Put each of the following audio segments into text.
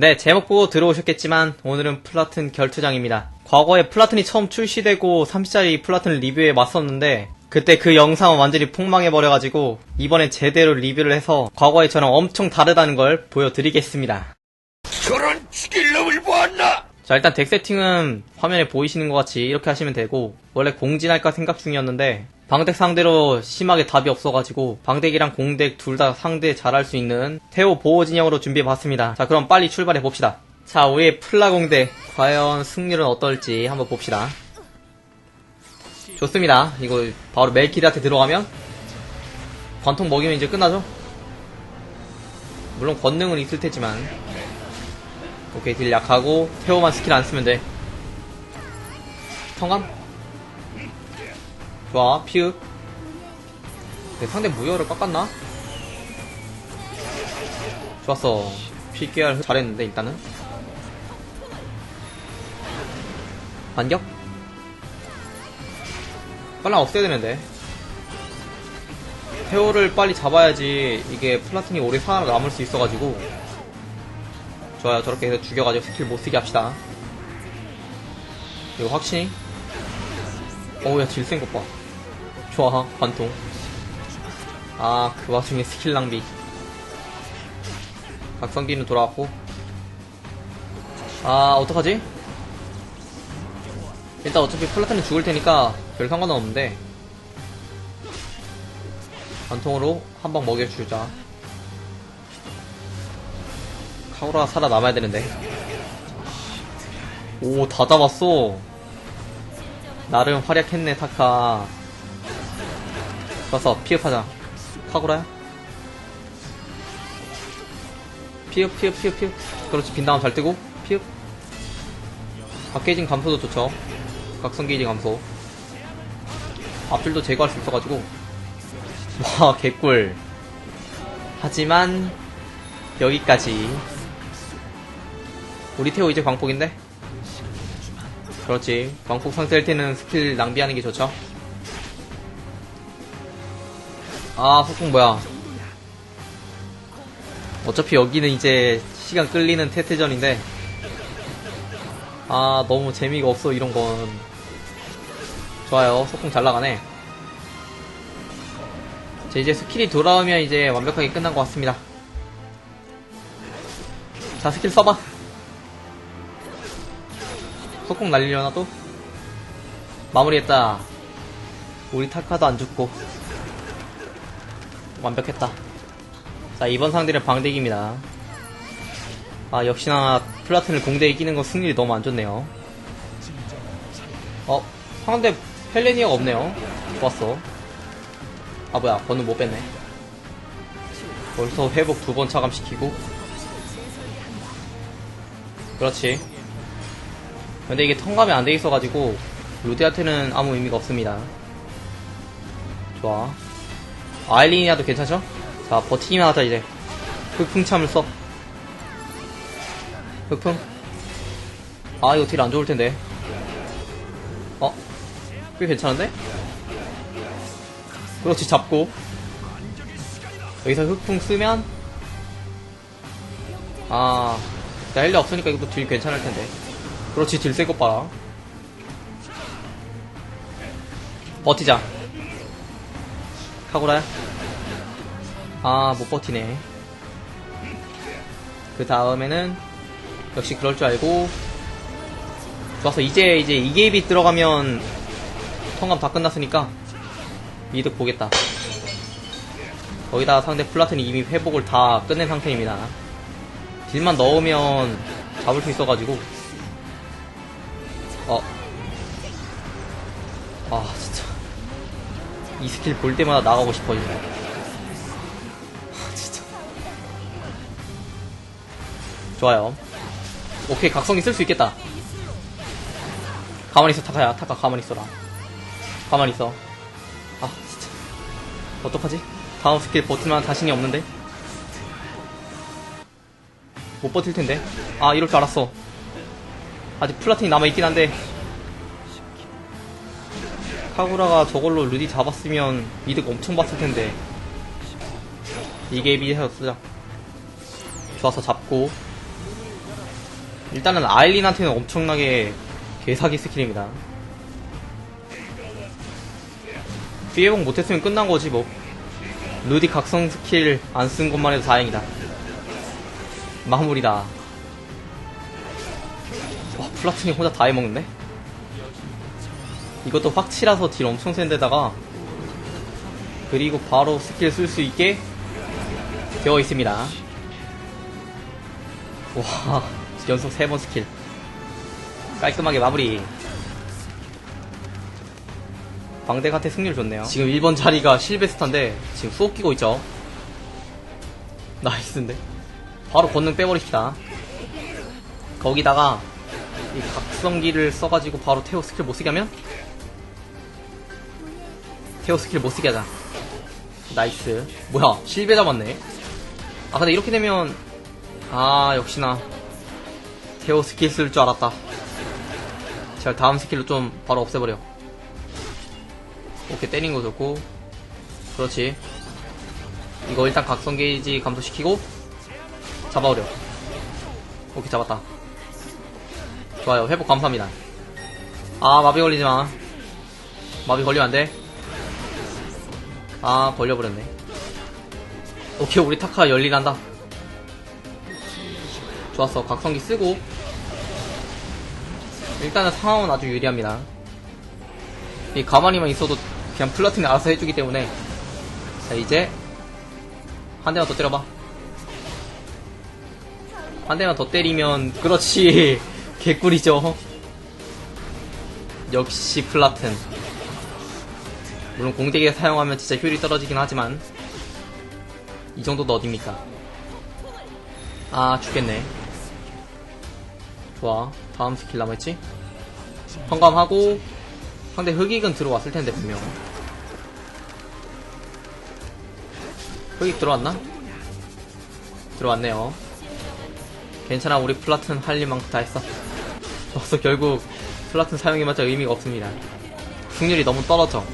네, 제목 보고 들어오셨겠지만 오늘은 플라튼 결투장입니다. 과거에 플라튼이 처음 출시되고 30짜리 플라튼 리뷰에 맞섰는데 그때 그 영상은 완전히 폭망해버려가지고 이번엔 제대로 리뷰를 해서 과거에 저랑 엄청 다르다는 걸 보여드리겠습니다. 저런 죽일 놈을 보았나? 자, 일단 덱 세팅은 화면에 보이시는 것 같이 이렇게 하시면 되고, 원래 공진할까 생각 중이었는데, 방덱 상대로 심하게 답이 없어가지고, 방덱이랑 공덱 둘 다 상대 잘할 수 있는 태오 보호 진영으로 준비해봤습니다. 자, 그럼 빨리 출발해 봅시다. 자, 우리의 플라 공덱, 과연 승률은 어떨지 한번 봅시다. 좋습니다. 이거 바로 멜키리한테 들어가면, 관통 먹이면 이제 끝나죠? 물론 권능은 있을 테지만, 오케이 딜 약하고 태호만 스킬 안 쓰면 돼 성감 좋아 피읍 내 상대 무효를 깎았나? 좋았어 피깨알 잘했는데 일단은 반격? 빨리 없애야 되는데 태호를 빨리 잡아야지 이게 플라틴이 오래 살아남을 수 있어가지고 좋아요. 저렇게 해서 죽여가지고 스킬 못 쓰게 합시다. 이거 확신이? 어우, 야, 질센 것 봐. 좋아, 관통. 아, 그 와중에 스킬 낭비. 각성기는 돌아왔고. 아, 어떡하지? 일단 어차피 플라탄은 죽을 테니까 별 상관은 없는데. 관통으로 한 방 먹여주자. 카우라가 살아남아야 되는데. 오, 다 잡았어. 나름 활약했네, 타카. 좋았어, 피업하자. 카구라야? 피업, 피업, 피업, 피업. 그렇지, 빈 다음 잘 뜨고, 피업. 박게이징 감소도 좋죠. 각성 게이징 감소. 앞줄도 제거할 수 있어가지고. 와, 개꿀. 하지만, 여기까지. 우리 태호 이제 광폭인데? 그렇지. 광폭 상태일 때는 스킬 낭비하는 게 좋죠. 아, 소풍 뭐야. 어차피 여기는 이제 시간 끌리는 테트전인데. 아, 너무 재미가 없어, 이런 건. 좋아요. 소풍 잘 나가네. 자, 이제 스킬이 돌아오면 이제 완벽하게 끝난 것 같습니다. 자, 스킬 써봐. 속공 날리려나 또? 마무리했다. 우리 타카도 안 죽고. 완벽했다. 자, 이번 상대는 방대기입니다. 아, 역시나 플라튼을 공대에 끼는 건 승률이 너무 안 좋네요. 어, 상대 헬레니아가 없네요. 좋았어. 아, 뭐야, 번호 못 뺐네. 벌써 회복 두 번 차감시키고. 그렇지. 근데 이게 통감이 안 돼 있어가지고 루디한테는 아무 의미가 없습니다. 좋아. 아일린이라도 괜찮죠? 자, 버티기만 하자 이제. 흑풍참을 써. 흑풍. 아, 이거 딜 안 좋을 텐데. 어? 꽤 괜찮은데? 그렇지, 잡고. 여기서 흑풍 쓰면, 아, 나 헬리 없으니까 이것도 딜 괜찮을 텐데. 그렇지, 딜 세고 봐라. 버티자. 카구라야? 아, 못 버티네. 그 다음에는, 역시 그럴 줄 알고, 좋았어. 이제, 이제 이게입이 들어가면, 통감 다 끝났으니까, 이득 보겠다. 거기다 상대 플라튼이 이미 회복을 다 끝낸 상태입니다. 딜만 넣으면 잡을 수 있어가지고, 어. 아. 이 스킬 볼 때마다 나가고 싶어지네. 아, 진짜. 좋아요. 오케이, 각성기 쓸 수 있겠다. 가만히 있어, 타카야. 타카, 가만히 있어라. 가만히 있어. 아, 진짜. 어떡하지? 다음 스킬 버티면 자신이 없는데? 못 버틸 텐데. 아, 이럴 줄 알았어. 아직 플라틴이 남아있긴 한데 카구라가 저걸로 루디 잡았으면 이득 엄청 봤을 텐데 이게 비해서 쓰자 좋아서 잡고 일단은 아일린한테는 엄청나게 개사기 스킬입니다. 피해복 못했으면 끝난 거지 뭐. 루디 각성 스킬 안 쓴 것만 해도 다행이다. 마무리다. 와, 플라튼이 혼자 다 해먹는데? 이것도 확치라서 딜 엄청 센데다가 그리고 바로 스킬 쓸 수 있게 되어 있습니다. 와, 연속 3번 스킬. 깔끔하게 마무리. 방대한테 승률 좋네요. 지금 1번 자리가 실베스타인데, 지금 수업 끼고 있죠? 나이스인데? 바로 권능 빼버립시다. 거기다가, 이 각성기를 써가지고 바로 태오 스킬 못 쓰게 하면? 태오 스킬 못 쓰게 하자. 나이스. 뭐야, 실베 잡았네. 아, 근데 이렇게 되면, 아, 역시나. 태오 스킬 쓸 줄 알았다. 제가 다음 스킬로 좀 바로 없애버려. 오케이, 때린 거 좋고. 그렇지. 이거 일단 각성 게이지 감소시키고, 잡아버려. 오케이, 잡았다. 좋아요. 회복 감사합니다. 아, 마비 걸리지 마. 마비 걸리면 안 돼. 아, 걸려버렸네. 오케이, 우리 타카 열일한다. 좋았어. 각성기 쓰고. 일단은 상황은 아주 유리합니다. 이 가만히만 있어도 그냥 플러팅이 알아서 해주기 때문에. 자, 이제. 한 대만 더 때려봐. 한 대만 더 때리면, 그렇지. 개꿀이죠. 역시 플라튼. 물론 공대기에 사용하면 진짜 효율이 떨어지긴 하지만 이 정도도 어딥니까? 아 죽겠네 좋아 다음 스킬 남아있지? 성감하고 상대 흑익은 들어왔을 텐데 분명 흑익 들어왔나? 들어왔네요 괜찮아 우리 플라튼 할 일만큼 다 했어. 좋았어 결국 플라튼 사용해봤자 의미가 없습니다. 승률이 너무 떨어져.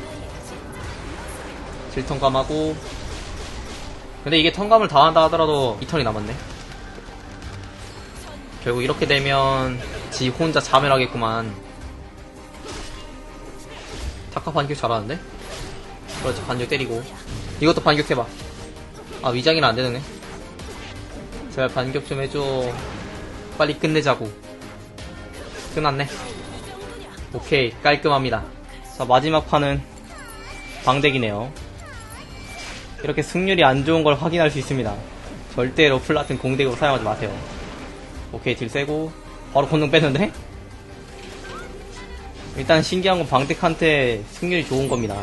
질턴감하고. 근데 이게 턴감을 다 한다 하더라도 2턴이 남았네. 결국 이렇게 되면 지 혼자 자멸하겠구만. 타카 반격 잘하는데? 그렇지 반격 때리고. 이것도 반격 해봐. 아 위장이라 안되네 제발 반격 좀 해줘 빨리 끝내자고 끝났네 오케이 깔끔합니다 자 마지막 판은 방덱이네요 이렇게 승률이 안 좋은 걸 확인할 수 있습니다. 절대로 플라튼 공대으로 사용하지 마세요. 오케이, 딜 세고, 바로 권능 뺐는데? 일단 신기한 건 방택한테 승률이 좋은 겁니다.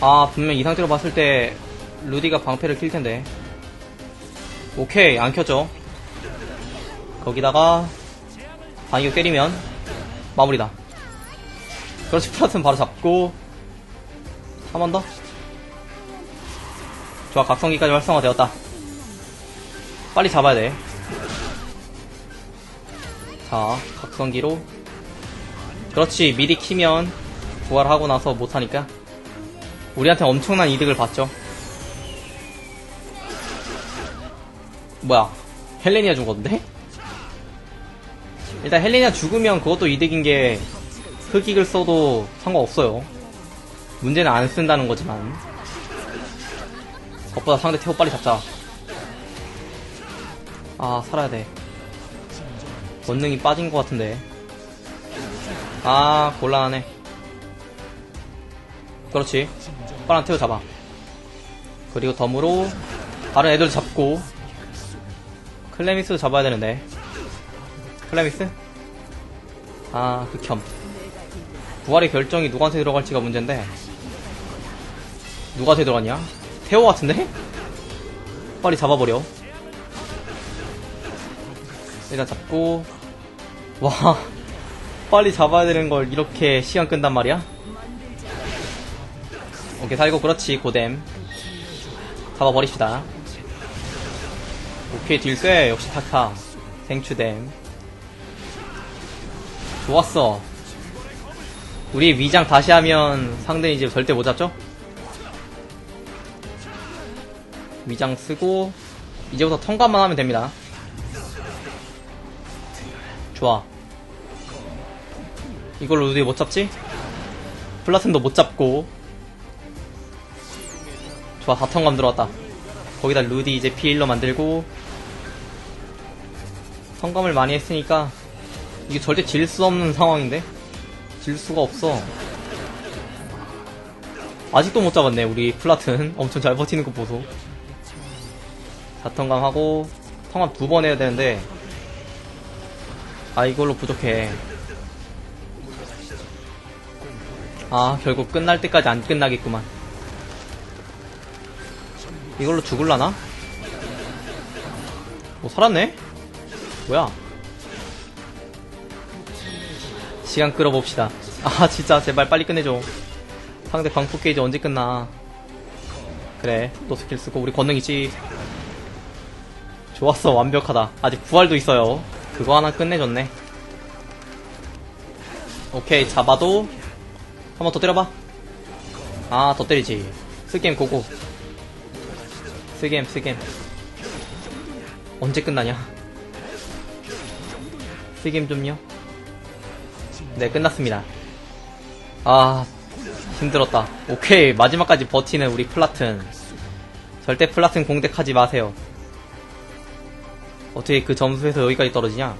아, 분명 이 상태로 봤을 때, 루디가 방패를 킬 텐데. 오케이, 안 켰죠? 거기다가, 반격 때리면, 마무리다. 그렇지, 플라튼 바로 잡고, 한 번 더. 좋아, 각성기까지 활성화되었다. 빨리 잡아야 돼. 자, 각성기로. 그렇지, 미리 키면 부활하고 나서 못하니까. 우리한테 엄청난 이득을 봤죠. 뭐야, 헬레니아 준 건데? 일단 헬레니아 죽으면 그것도 이득인 게 흑익을 써도 상관없어요. 문제는 안 쓴다는 거지만. 그것보다 상대 태호 빨리 잡자. 아 살아야 돼. 권능이 빠진 것 같은데. 아 곤란하네. 그렇지. 빨리 태호 잡아. 그리고 덤으로 다른 애들 잡고 클레미스 잡아야 되는데 클레미스? 아 극혐 부활의 결정이 누구한테 들어갈지가 문제인데 누가 되돌았냐? 태호 같은데? 빨리 잡아버려. 일단 잡고, 와, 빨리 잡아야 되는 걸 이렇게 시간 끈단 말이야? 오케이, 살고, 그렇지, 고뎀. 잡아버립시다. 오케이, 딜쇠, 역시 타카. 생추뎀. 좋았어. 우리 위장 다시 하면 상대는 이제 절대 못 잡죠? 위장 쓰고 이제부터 턴감만 하면 됩니다. 좋아. 이걸로 루디 못 잡지? 플라튼도 못 잡고. 좋아, 바텀감 들어왔다. 거기다 루디 이제 피일러 만들고. 성감을 많이 했으니까, 이게 절대 질 수 없는 상황인데? 질 수가 없어. 아직도 못 잡았네, 우리 플라튼. 엄청 잘 버티는 거 보소. 4턴감 하고, 턴감 두번 해야 되는데, 아, 이걸로 부족해. 아, 결국 끝날 때까지 안 끝나겠구만. 이걸로 죽을라나? 뭐, 살았네? 뭐야? 시간 끌어봅시다. 아, 진짜, 제발 빨리 끝내줘. 상대 광폭 게이지 언제 끝나? 그래, 또 스킬 쓰고, 우리 권능 있지. 좋았어, 완벽하다. 아직 부활도 있어요. 그거 하나 끝내줬네. 오케이, 잡아도, 한 번 더 때려봐. 아, 더 때리지. 쓰게임 고고. 쓰게임, 쓰게임. 언제 끝나냐? 쓰게임 좀요. 네, 끝났습니다. 아, 힘들었다. 오케이, 마지막까지 버티는 우리 플라튼. 절대 플라튼 공격하지 마세요. 어떻게 그 점수에서 여기까지 떨어지냐?